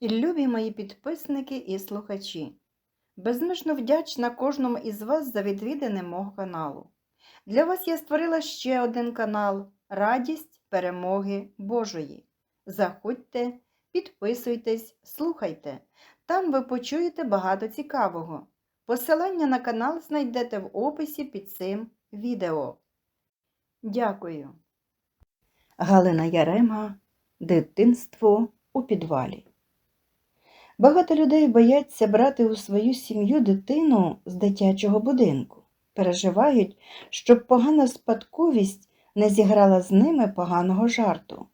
І любі мої підписники і слухачі, безмежно вдячна кожному із вас за відвідини мого каналу. Для вас я створила ще один канал Радість перемоги Божої. Заходьте, підписуйтесь, слухайте. Там ви почуєте багато цікавого. Посилання на канал знайдете в описі під цим відео. Дякую. Галина Ярема Дитинство у підвалі. Багато людей бояться брати у свою сім'ю дитину з дитячого будинку. Переживають, щоб погана спадковість не зіграла з ними поганого жарту.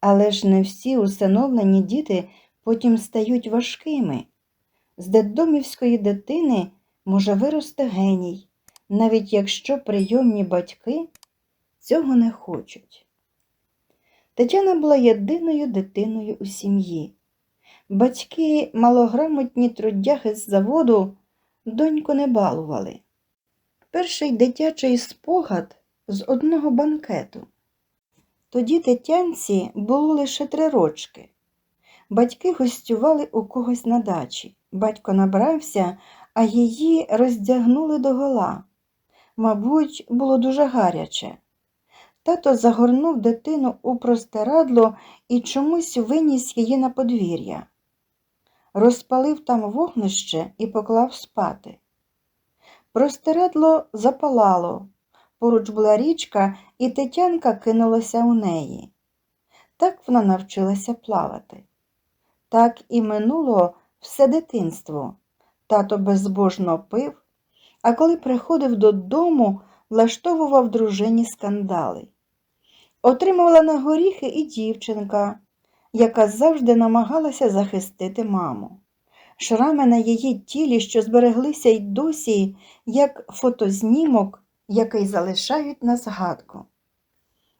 Але ж не всі усиновлені діти потім стають важкими. З дитдомівської дитини може вирости геній, навіть якщо прийомні батьки цього не хочуть. Тетяна була єдиною дитиною у сім'ї. Батьки, малограмотні трудяги з заводу, доньку не балували. Перший дитячий спогад з одного банкету. Тоді Тетянці було лише три рочки. Батьки гостювали у когось на дачі. Батько набрався, а її роздягнули догола. Мабуть, було дуже гаряче. Тато загорнув дитину у простирадло і чомусь виніс її на подвір'я. Розпалив там вогнище і поклав спати. Простирадло запалало, поруч була річка, і Тетянка кинулася у неї. Так вона навчилася плавати. Так і минуло все дитинство. Тато безбожно пив, а коли приходив додому, влаштовував дружині скандали. Отримувала на горіхи і дівчинка, яка завжди намагалася захистити маму. Шрами на її тілі, що збереглися й досі, як фотознімок, який залишають на згадку.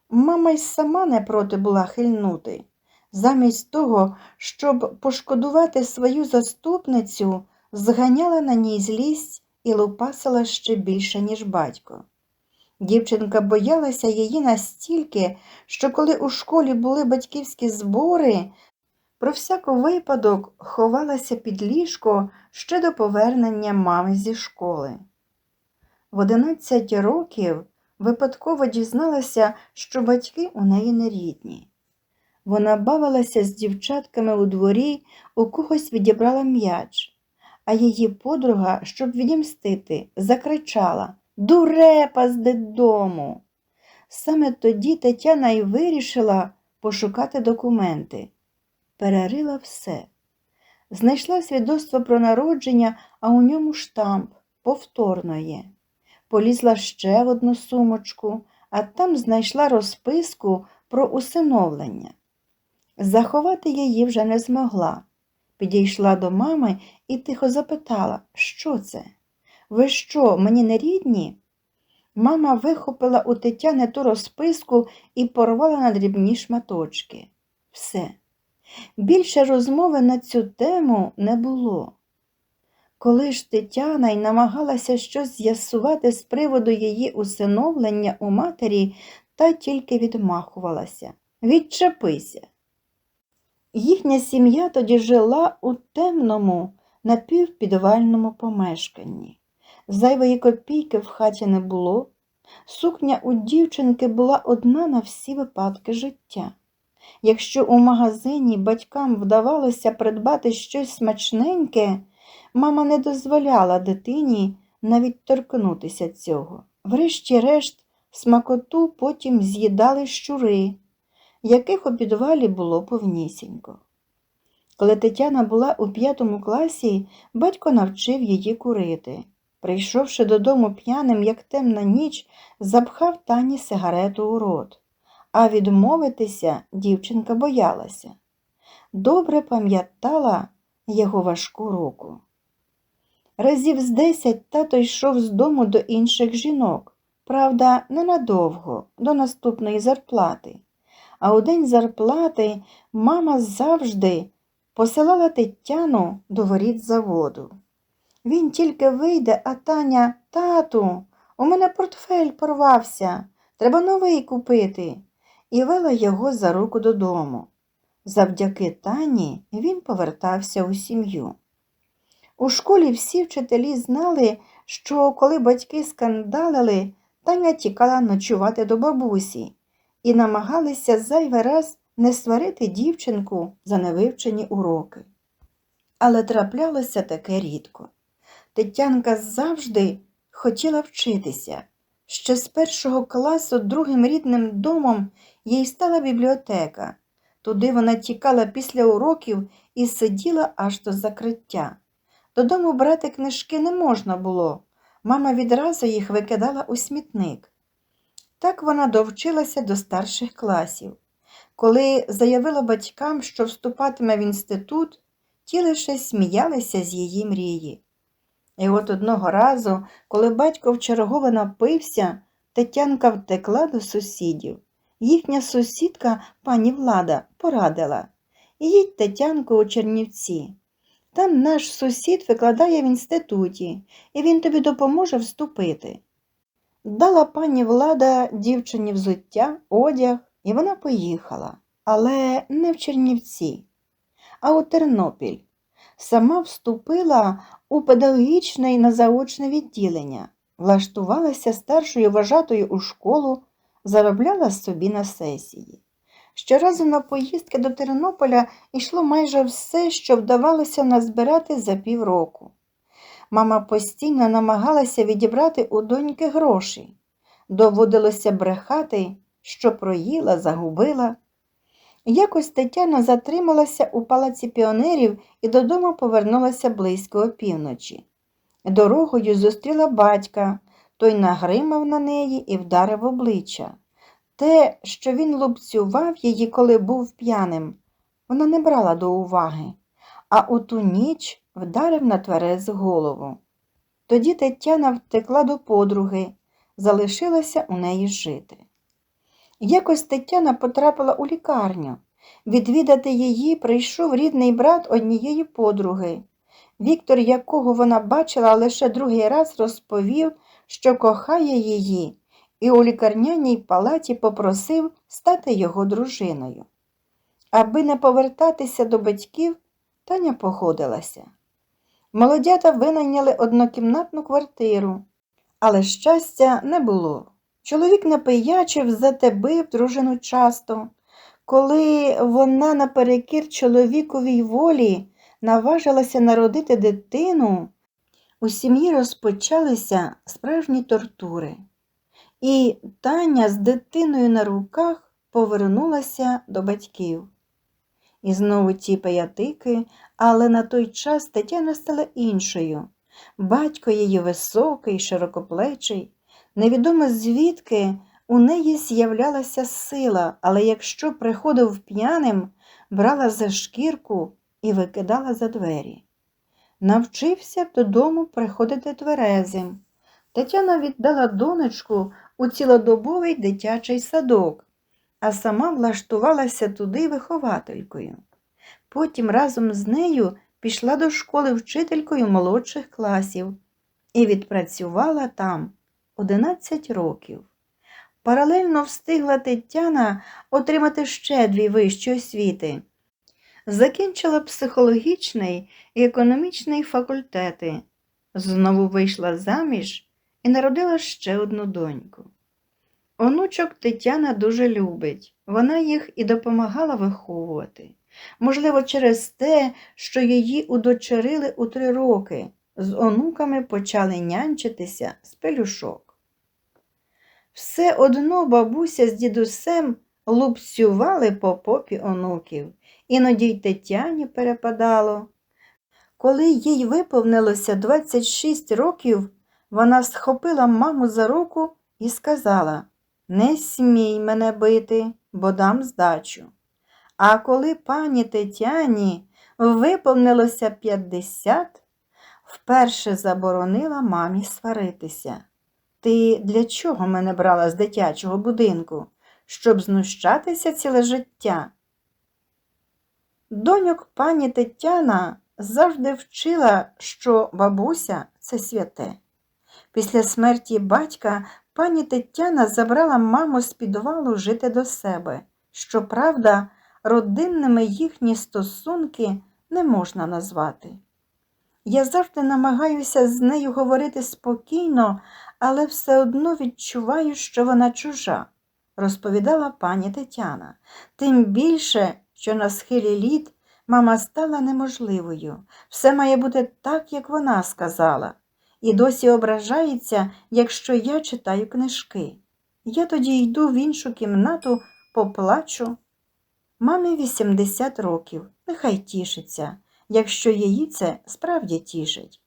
Мама й сама не проти була хильнути. Замість того, щоб пошкодувати свою заступницю, зганяла на ній злість і лупасила ще більше, ніж батько. Дівчинка боялася її настільки, що коли у школі були батьківські збори, про всяк випадок ховалася під ліжко ще до повернення мами зі школи. В 11 років випадково дізналася, що батьки у неї не рідні. Вона бавилася з дівчатками у дворі, у когось відібрала м'яч, а її подруга, щоб відімстити, закричала Дурепа з додому. Саме тоді Тетяна й вирішила пошукати документи. Перерила все. Знайшла свідоцтво про народження, а у ньому штамп повторно є. Полізла ще в одну сумочку, а там знайшла розписку про усиновлення. Заховати її вже не змогла. Підійшла до мами і тихо запитала, що це? Ви що, мені не рідні? Мама вихопила у Тетяни ту розписку і порвала на дрібні шматочки. Все. Більше розмови на цю тему не було. Коли ж Тетяна й намагалася щось з'ясувати з приводу її усиновлення у матері, та тільки відмахувалася. Відчепися. Їхня сім'я тоді жила у темному, напівпідвальному помешканні. Зайвої копійки в хаті не було. Сукня у дівчинки була одна на всі випадки життя. Якщо у магазині батькам вдавалося придбати щось смачненьке, мама не дозволяла дитині навіть торкнутися цього. Врешті-решт, смакоту потім з'їдали щури, яких у підвалі було повнісінько. Коли Тетяна була у п'ятому класі, батько навчив її курити. Прийшовши додому п'яним, як темна ніч, запхав тані сигарету у рот, а відмовитися дівчинка боялася. Добре пам'ятала його важку руку. Разів з десять тато йшов з дому до інших жінок, правда, ненадовго, до наступної зарплати. А у день зарплати мама завжди посилала Тетяну до воріт заводу. Він тільки вийде, а Таня, тату, у мене портфель порвався, треба новий купити, і вела його за руку додому. Завдяки Тані він повертався у сім'ю. У школі всі вчителі знали, що коли батьки скандалили, Таня тікала ночувати до бабусі і намагалися зайвий раз не сварити дівчинку за невивчені уроки. Але траплялося таке рідко. Тетянка завжди хотіла вчитися. Ще з першого класу другим рідним домом їй стала бібліотека. Туди вона тікала після уроків і сиділа аж до закриття. Додому брати книжки не можна було. Мама відразу їх викидала у смітник. Так вона довчилася до старших класів. Коли заявила батькам, що вступатиме в інститут, ті лише сміялися з її мрії. І от одного разу, коли батько вчергово напився, Тетянка втекла до сусідів. Їхня сусідка, пані Влада, порадила. Їдь, Тетянко, у Чернівці. Там наш сусід викладає в інституті, і він тобі допоможе вступити. Дала пані Влада дівчині взуття, одяг, і вона поїхала, але не в Чернівці, а у Тернопіль. Сама вступила у педагогічне і на заочне відділення, влаштувалася старшою вважатою у школу, заробляла собі на сесії. Щоразу на поїздки до Тернополя йшло майже все, що вдавалося назбирати за півроку. Мама постійно намагалася відібрати у доньки гроші. Доводилося брехати, що проїла, загубила. Якось Тетяна затрималася у палаці піонерів і додому повернулася близько опівночі. Дорогою зустріла батька, той нагримав на неї і вдарив обличчя. Те, що він лупцював її, коли був п'яним, вона не брала до уваги, а у ту ніч вдарив на тверезу голову. Тоді Тетяна втекла до подруги, залишилася у неї жити. Якось Тетяна потрапила у лікарню. Відвідати її прийшов рідний брат однієї подруги. Віктор, якого вона бачила лише другий раз, розповів, що кохає її, і у лікарняній палаті попросив стати його дружиною. Аби не повертатися до батьків, Таня погодилася. Молодята винайняли однокімнатну квартиру, але щастя не було. Чоловік напиячив, зате бив дружину часто. Коли вона наперекір чоловіковій волі наважилася народити дитину, у сім'ї розпочалися справжні тортури. І Таня з дитиною на руках повернулася до батьків. І знову ті паятики, але на той час Тетяна стала іншою. Батько її високий, широкоплечий, невідомо звідки у неї з'являлася сила, але якщо приходив п'яним, брала за шкірку і викидала за двері. Навчився додому приходити тверезим. Тетяна віддала донечку у цілодобовий дитячий садок, а сама влаштувалася туди вихователькою. Потім разом з нею пішла до школи вчителькою молодших класів і відпрацювала там 11 років. Паралельно встигла Тетяна отримати ще дві вищі освіти. Закінчила психологічний і економічний факультети, знову вийшла заміж і народила ще одну доньку. Онучок Тетяна дуже любить, вона їх і допомагала виховувати. Можливо, через те, що її удочерили у три роки, з онуками почали нянчитися з пелюшок. Все одно бабуся з дідусем лупцювали по попі онуків, іноді й Тетяні перепадало. Коли їй виповнилося 26 років, вона схопила маму за руку і сказала Не смій мене бити, бо дам здачу. А коли пані Тетяні виповнилося 50, вперше заборонила мамі сваритися. Ти для чого мене брала з дитячого будинку? Щоб знущатися ціле життя? Доньок пані Тетяна завжди вчила, що бабуся це святе. Після смерті батька пані Тетяна забрала маму з підвалу жити до себе. Щоправда, родинними їхні стосунки не можна назвати. Я завжди намагаюся з нею говорити спокійно, але все одно відчуваю, що вона чужа, розповідала пані Тетяна. Тим більше, що на схилі літ мама стала неможливою. Все має бути так, як вона сказала, і досі ображається, якщо я читаю книжки. Я тоді йду в іншу кімнату, поплачу. Мамі 80 років, нехай тішиться, якщо її це справді тішить.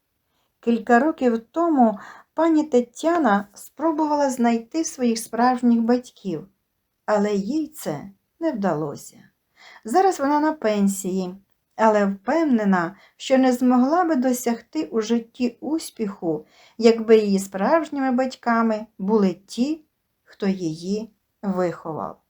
Кілька років тому пані Тетяна спробувала знайти своїх справжніх батьків, але їй це не вдалося. Зараз вона на пенсії, але впевнена, що не змогла би досягти у житті успіху, якби її справжніми батьками були ті, хто її виховав.